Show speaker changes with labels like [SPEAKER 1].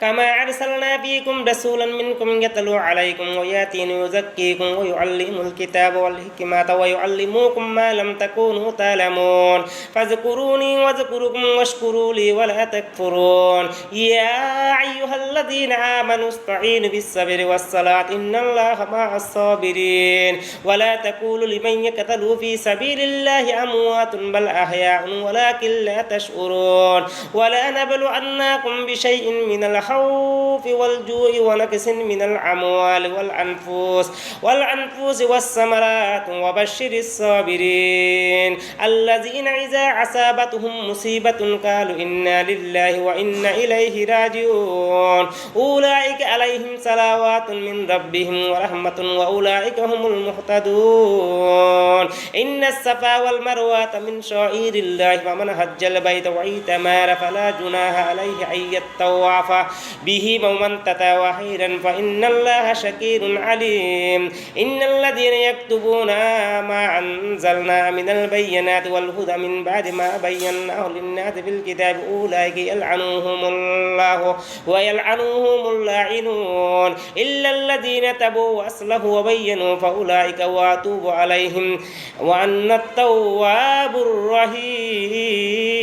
[SPEAKER 1] كما أرسلنا فيكم رسولا منكم يتلو عليكم وياتين يزكيكم ويعلم الكتاب والحكمة ويعلمكم ما لم تكونوا تعلمون. فاذكروني واذكركم واشكروا لي ولا تكفرون. يا أيها الذين آمنوا استعينوا بالصبر والصلاة. إن الله مع الصابرين. ولا تقولوا لمن يقتل في سبيل الله أموات بل أحياء ولكن لا تشعرون. ولا نبلونكم بشيء من الخوف والجوع ونقص من الأموال والأنفس والأنفس والثمرات وبشر الصابرين الذين إذا أصابتهم مصيبة قالوا إنا لله وإنا إليه راجعون أولئك عليهم صلوات من ربهم ورحمة وأولئك هم المهتدون إن الصفا والمروة من شعائر الله فمن حج البيت واعتمر فلا جناح عليه أن يطوف به ومن تطوع خيرا فإن الله شكير عليم إن الذين يكتبون ما أنزلنا من البينات والهدى من بعد ما بيناه للناس في الكتاب أولئك يلعنهم الله ويلعنهم اللاعنون إلا الذين تبوا وأصلحوا وبينوا فأولئك وأتوب عليهم وأن التواب الرحيم